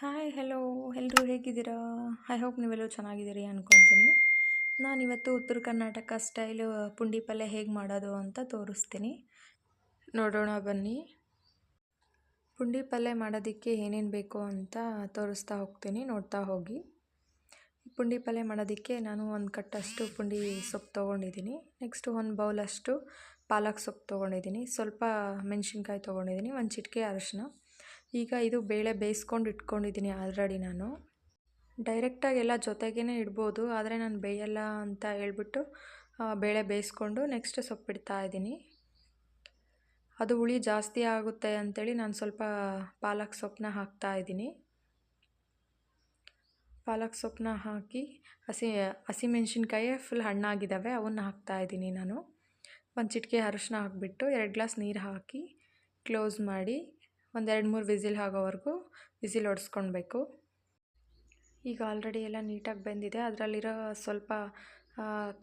Hi hello ಎಲ್ಲರೂ ಹೇಗಿದ್ದೀರಾ? I hope ನೀವೆಲ್ಲರೂ ಚೆನ್ನಾಗಿದ್ದೀರಿ ಅಂದ್ಕೊತೀನಿ ನಾನಿವತ್ತು ಉತ್ತರ ಕರ್ನಾಟಕ ಸ್ಟೈಲ್ ಪುಂಡಿ ಪಲ್ಯ ಹೇಗೆ ಮಾಡೋದು ಅಂತ ತೋರಿಸ್ತೀನಿ. ನೋಡೋಣ ಬನ್ನಿ. ಪುಂಡಿ ಪಲ್ಯ ಮಾಡೋದಕ್ಕೆ ಏನೇನು ಬೇಕು ಅಂತ ತೋರಿಸ್ತಾ ಹೋಗ್ತೀನಿ. ನೋಡ್ತಾ ಹೋಗಿ. ಪುಂಡಿ ಪಲ್ಯ ಮಾಡೋದಕ್ಕೆ ನಾನು ಒಂದು ಕಟ್ಟಷ್ಟು ಪುಂಡಿ ಸೊಪ್ಪು ತೊಗೊಂಡಿದ್ದೀನಿ. ನೆಕ್ಸ್ಟು ಒಂದು ಬೌಲಷ್ಟು ಪಾಲಕ್ ಸೊಪ್ಪು ತೊಗೊಂಡಿದ್ದೀನಿ. ಸ್ವಲ್ಪ ಮೆಣಸಿನ್ಕಾಯಿ ತೊಗೊಂಡಿದ್ದೀನಿ. ಒಂದು ಚಿಟಿಕೆ ಅರಶಿನ. ಈಗ ಇದು ಬೇಳೆ ಬೇಯಿಸ್ಕೊಂಡು ಇಟ್ಕೊಂಡಿದ್ದೀನಿ ಆಲ್ರೆಡಿ ನಾನು. ಡೈರೆಕ್ಟಾಗಿ ಎಲ್ಲ ಜೊತೆಗೇ ಇಡ್ಬೋದು, ಆದರೆ ನಾನು ಬೇಯಲ್ಲ ಅಂತ ಹೇಳ್ಬಿಟ್ಟು ಬೇಳೆ ಬೇಯಿಸ್ಕೊಂಡು ನೆಕ್ಸ್ಟ್ ಸೊಪ್ಪು ಇಡ್ತಾ ಇದ್ದೀನಿ. ಅದು ಹುಳಿ ಜಾಸ್ತಿ ಆಗುತ್ತೆ ಅಂಥೇಳಿ ನಾನು ಸ್ವಲ್ಪ ಪಾಲಕ್ ಸೊಪ್ಪನ್ನ ಹಾಕ್ತಾ ಇದ್ದೀನಿ. ಪಾಲಕ್ ಸೊಪ್ಪನ್ನ ಹಾಕಿ, ಹಸಿ ಹಸಿಮೆಣ್ಸಿನ್ಕಾಯಿ ಫುಲ್ ಹಣ್ಣಾಗಿದ್ದಾವೆ ಅವನ್ನ ಹಾಕ್ತಾ ಇದ್ದೀನಿ ನಾನು. ಒಂದು ಚಿಟಿಕೆ ಅರಶಿನ ಹಾಕಿಬಿಟ್ಟು, ಎರಡು ಗ್ಲಾಸ್ ನೀರು ಹಾಕಿ ಕ್ಲೋಸ್ ಮಾಡಿ ಒಂದು ಎರಡು ಮೂರು ವಿಸಿಲ್ ಆಗೋವರೆಗೂ ವಿಸಿಲ್ ಹೊಡೆಸ್ಕೊಳ್ಬೇಕು ಈಗ ಆಲ್ರೆಡಿ ಎಲ್ಲ ನೀಟಾಗಿ ಬೆಂದಿದೆ. ಅದರಲ್ಲಿರೋ ಸ್ವಲ್ಪ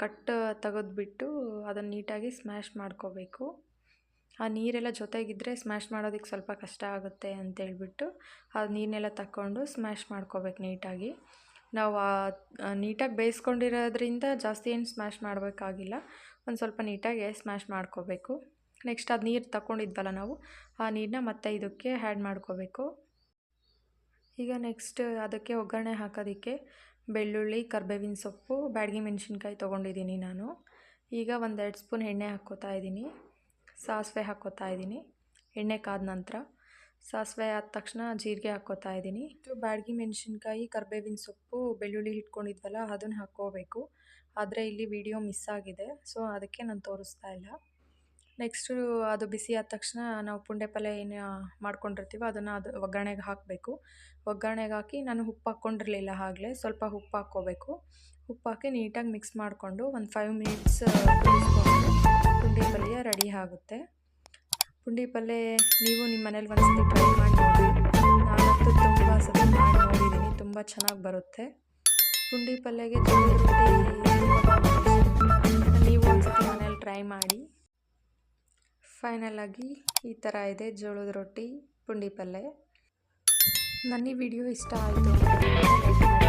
ಕಟ್ ತೆಗೆದ್ಬಿಟ್ಟು ಅದನ್ನು ನೀಟಾಗಿ ಸ್ಮ್ಯಾಶ್ ಮಾಡ್ಕೋಬೇಕು. ಆ ನೀರೆಲ್ಲ ಜೊತೆಗಿದ್ದರೆ ಸ್ಮ್ಯಾಶ್ ಮಾಡೋದಕ್ಕೆ ಸ್ವಲ್ಪ ಕಷ್ಟ ಆಗುತ್ತೆ ಅಂತೇಳ್ಬಿಟ್ಟು ಆ ನೀರನ್ನೆಲ್ಲ ತಗೊಂಡು ಸ್ಮ್ಯಾಶ್ ಮಾಡ್ಕೋಬೇಕು ನೀಟಾಗಿ. ನಾವು ನೀಟಾಗಿ ಬೇಯಿಸ್ಕೊಂಡಿರೋದ್ರಿಂದ ಜಾಸ್ತಿ ಏನು ಸ್ಮ್ಯಾಶ್ ಮಾಡಬೇಕಾಗಿಲ್ಲ. ಒಂದು ಸ್ವಲ್ಪ ನೀಟಾಗಿ ಸ್ಮ್ಯಾಶ್ ಮಾಡ್ಕೋಬೇಕು. ನೆಕ್ಸ್ಟ್ ಅದು ನೀರು ತಗೊಂಡಿದ್ವಲ್ಲ ನಾವು, ಆ ನೀರನ್ನ ಮತ್ತೆ ಇದಕ್ಕೆ ಆ್ಯಡ್ ಮಾಡ್ಕೋಬೇಕು. ಈಗ ನೆಕ್ಸ್ಟ್ ಅದಕ್ಕೆ ಒಗ್ಗರಣೆ ಹಾಕೋದಕ್ಕೆ ಬೆಳ್ಳುಳ್ಳಿ, ಕರ್ಬೇವಿನ ಸೊಪ್ಪು, ಬ್ಯಾಡಗಿ ಮೆಣಸಿನ್ಕಾಯಿ ತೊಗೊಂಡಿದ್ದೀನಿ ನಾನು. ಈಗ ಒಂದೆರಡು ಸ್ಪೂನ್ ಎಣ್ಣೆ ಹಾಕ್ಕೋತಾ ಇದ್ದೀನಿ. ಸಾಸಿವೆ ಹಾಕ್ಕೋತಾ ಇದ್ದೀನಿ. ಎಣ್ಣೆ ಕಾದ ನಂತರ ಸಾಸಿವೆ ಆದ ತಕ್ಷಣ ಜೀರಿಗೆ ಹಾಕ್ಕೋತಾ ಇದ್ದೀನಿ. ಬ್ಯಾಡಗಿ ಮೆಣಸಿನ್ಕಾಯಿ, ಕರ್ಬೇವಿನ ಸೊಪ್ಪು, ಬೆಳ್ಳುಳ್ಳಿ ಇಟ್ಕೊಂಡಿದ್ವಲ್ಲ ಅದನ್ನು ಹಾಕ್ಕೋಬೇಕು. ಆದರೆ ಇಲ್ಲಿ ವಿಡಿಯೋ ಮಿಸ್ ಆಗಿದೆ ಸೊ ಅದಕ್ಕೆ ನಾನು ತೋರಿಸ್ತಾ ಇಲ್ಲ. ನೆಕ್ಸ್ಟು ಅದು ಬಿಸಿ ಆದ ತಕ್ಷಣ ನಾವು ಪುಂಡೆ ಪಲ್ಯ ಏನು ಮಾಡ್ಕೊಂಡಿರ್ತೀವೋ ಅದನ್ನು ಅದು ಒಗ್ಗರಣೆಗೆ ಹಾಕಬೇಕು. ಒಗ್ಗರಣೆಗೆ ಹಾಕಿ ನಾನು ಉಪ್ಪು ಹಾಕ್ಕೊಂಡಿರಲಿಲ್ಲ ಆಗಲೇ, ಸ್ವಲ್ಪ ಉಪ್ಪು ಹಾಕ್ಕೋಬೇಕು. ಉಪ್ಪು ಹಾಕಿ ನೀಟಾಗಿ ಮಿಕ್ಸ್ ಮಾಡಿಕೊಂಡು ಒಂದು ಫೈವ್ ಮಿನಿಟ್ಸ್ ಪುಂಡಿ ಪಲ್ಯ ರೆಡಿ ಆಗುತ್ತೆ. ಪುಂಡಿ ಪಲ್ಯ ನೀವು ನಿಮ್ಮ ಮನೇಲಿ ಒಂದ್ಸತಿ ಟ್ರೈ ಮಾಡಿ ನಾನು ತುಂಬ ಸತಿ ಮಾಡಿ ನೋಡಿದ್ದೀನಿ ತುಂಬ ಚೆನ್ನಾಗಿ ಬರುತ್ತೆ. ಪುಂಡಿ ಪಲ್ಯಗೆ ಫೈನಲಾಗಿ ಈ ಥರ ಇದೆ ಜೋಳದ ರೊಟ್ಟಿ ಪುಂಡಿ ಪಲ್ಯ ನನ್ನ ವಿಡಿಯೋ ಇಷ್ಟ ಆಯಿತು